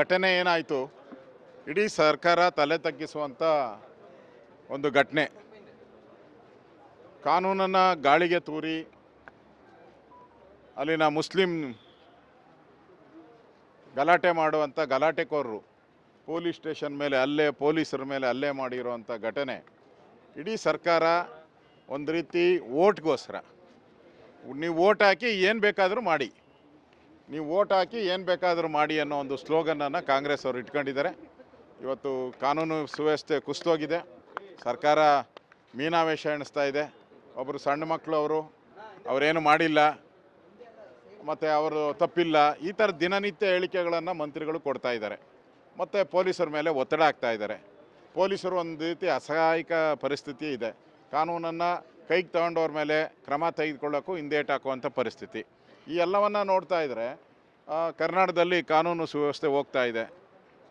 ಘಟನೆ ಏನಾಯಿತು? ಇಡೀ ಸರ್ಕಾರ ತಲೆ ತಗ್ಗಿಸುವಂಥ ಒಂದು ಘಟನೆ. ಕಾನೂನನ್ನು ಗಾಳಿಗೆ ತೂರಿ, ಅಲ್ಲಿನ ಮುಸ್ಲಿಂ ಗಲಾಟೆ ಮಾಡುವಂಥ ಗಲಾಟೆಕೋರರು, ಪೊಲೀಸ್ ಸ್ಟೇಷನ್ ಮೇಲೆ ಅಲ್ಲೇ, ಪೊಲೀಸರ ಮೇಲೆ ಅಲ್ಲೇ ಮಾಡಿರುವಂಥ ಘಟನೆ. ಇಡೀ ಸರ್ಕಾರ ಒಂದು ರೀತಿ ಓಟ್ಗೋಸ್ಕರ. ನೀವು ಓಟ್ ಹಾಕಿ ಏನು ಬೇಕಾದರೂ ಮಾಡಿ. ನೀವು ಓಟ್ ಹಾಕಿ ಏನು ಬೇಕಾದರೂ ಮಾಡಿ ಅನ್ನೋ ಒಂದು ಸ್ಲೋಗನನ್ನು ಕಾಂಗ್ರೆಸ್ ಅವರು ಇಟ್ಕೊಂಡಿದ್ದಾರೆ. ಇವತ್ತು ಕಾನೂನು ಸುವ್ಯವಸ್ಥೆ ಕುಸಿದೋಗಿದೆ. ಸರ್ಕಾರ ಮೀನಾವೇಶ ಎಣಿಸ್ತಾ ಇದೆ. ಒಬ್ಬರು ಸಣ್ಣ ಮಕ್ಕಳು ಅವರು, ಅವರೇನು ಮಾಡಿಲ್ಲ, ಮತ್ತು ಅವರು ತಪ್ಪಿಲ್ಲ, ಈ ಥರ ದಿನನಿತ್ಯ ಹೇಳಿಕೆಗಳನ್ನು ಮಂತ್ರಿಗಳು ಕೊಡ್ತಾ ಇದ್ದಾರೆ. ಮತ್ತು ಪೊಲೀಸರ ಮೇಲೆ ಒತ್ತಡ ಆಗ್ತಾ ಇದ್ದಾರೆ. ಪೊಲೀಸರು ಒಂದು ರೀತಿ ಅಸಹಾಯಕ ಪರಿಸ್ಥಿತಿ ಇದೆ. ಕಾನೂನನ್ನು ಕೈಗೆ ತಗೊಂಡವ್ರ ಮೇಲೆ ಕ್ರಮ ತೆಗೆದುಕೊಳ್ಳೋಕ್ಕೂ ಹಿಂದೇಟು ಹಾಕುವಂಥ ಪರಿಸ್ಥಿತಿ. ಈ ಎಲ್ಲವನ್ನು ನೋಡ್ತಾ ಇದ್ದರೆ ಕರ್ನಾಟಕದಲ್ಲಿ ಕಾನೂನು ಸುವ್ಯವಸ್ಥೆ ಹೋಗ್ತಾ ಇದೆ.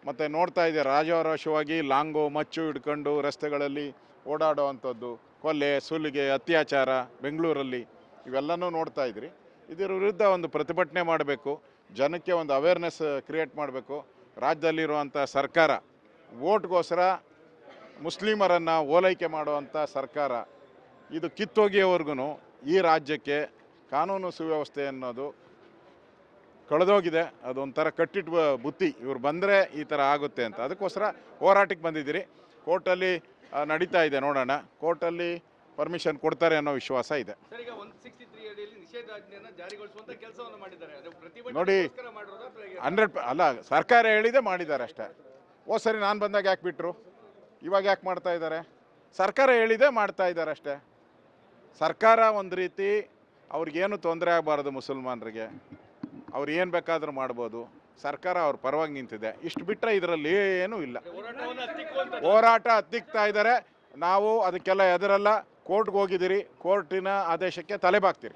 ಮತ್ತು ನೋಡ್ತಾ ಇದೆ ರಾಜಾರೋಷವಾಗಿ ಲಾಂಗು ಮಚ್ಚು ಹಿಡ್ಕೊಂಡು ರಸ್ತೆಗಳಲ್ಲಿ ಓಡಾಡೋ ಅಂಥದ್ದು ಕೊಲೆ, ಸುಲಿಗೆ, ಅತ್ಯಾಚಾರ ಬೆಂಗಳೂರಲ್ಲಿ ಇವೆಲ್ಲನೂ ನೋಡ್ತಾ ಇದ್ರಿ. ಇದರ ವಿರುದ್ಧ ಒಂದು ಪ್ರತಿಭಟನೆ ಮಾಡಬೇಕು, ಜನಕ್ಕೆ ಒಂದು ಅವೇರ್ನೆಸ್ ಕ್ರಿಯೇಟ್ ಮಾಡಬೇಕು. ರಾಜ್ಯದಲ್ಲಿರುವಂಥ ಸರ್ಕಾರ ಓಟ್ಗೋಸ್ಕರ ಮುಸ್ಲಿಮರನ್ನು ಓಲೈಕೆ ಮಾಡುವಂಥ ಸರ್ಕಾರ, ಇದು ಕಿತ್ತೋಗಿಯವರೆಗೂ ಈ ರಾಜ್ಯಕ್ಕೆ ಕಾನೂನು ಸುವ್ಯವಸ್ಥೆ ಅನ್ನೋದು ಕಳೆದೋಗಿದೆ. ಅದೊಂಥರ ಕಟ್ಟಿಟ್ಟು ಬುತ್ತಿ. ಇವ್ರು ಬಂದರೆ ಈ ಥರ ಆಗುತ್ತೆ ಅಂತ. ಅದಕ್ಕೋಸ್ಕರ ಹೋರಾಟಕ್ಕೆ ಬಂದಿದ್ದೀರಿ. ಕೋರ್ಟಲ್ಲಿ ನಡೀತಾ ಇದೆ ನೋಡೋಣ. ಕೋರ್ಟಲ್ಲಿ ಪರ್ಮಿಷನ್ ಕೊಡ್ತಾರೆ ಅನ್ನೋ ವಿಶ್ವಾಸ ಇದೆ. ನೋಡಿ. ಹಂಡ್ರೆಡ್ ಅಲ್ಲ ಸರ್ಕಾರ ಹೇಳಿದೆ ಮಾಡಿದ್ದಾರೆ ಅಷ್ಟೇ. ಓ ಸರಿ ನಾನು ಬಂದಾಗ ಯಾಕೆ ಬಿಟ್ಟರು ಇವಾಗ ಯಾಕೆ ಮಾಡ್ತಾ ಇದ್ದಾರೆ? ಸರ್ಕಾರ ಹೇಳಿದೆ ಮಾಡ್ತಾ ಇದ್ದಾರೆ ಅಷ್ಟೇ. ಸರ್ಕಾರ ಒಂದು ರೀತಿ ಅವ್ರಿಗೇನು ತೊಂದರೆ ಆಗಬಾರ್ದು ಮುಸಲ್ಮಾನರಿಗೆ, ಅವ್ರು ಏನು ಬೇಕಾದರೂ ಮಾಡ್ಬೋದು. ಸರ್ಕಾರ ಅವ್ರ ಪರವಾಗಿ ನಿಂತಿದೆ. ಇಷ್ಟು ಬಿಟ್ಟರೆ ಇದರಲ್ಲಿ ಏನೂ ಇಲ್ಲ. ಹೋರಾಟ ಹತ್ತಿಕ್ತಾ ಇದ್ದಾರೆ ನಾವು ಅದಕ್ಕೆಲ್ಲ ಎದರಲ್ಲ. ಕೋರ್ಟ್ಗೆ ಹೋಗಿದ್ದೀರಿ. ಕೋರ್ಟಿನ ಆದೇಶಕ್ಕೆ ತಲೆ ಬಾಗ್ತೀರಿ.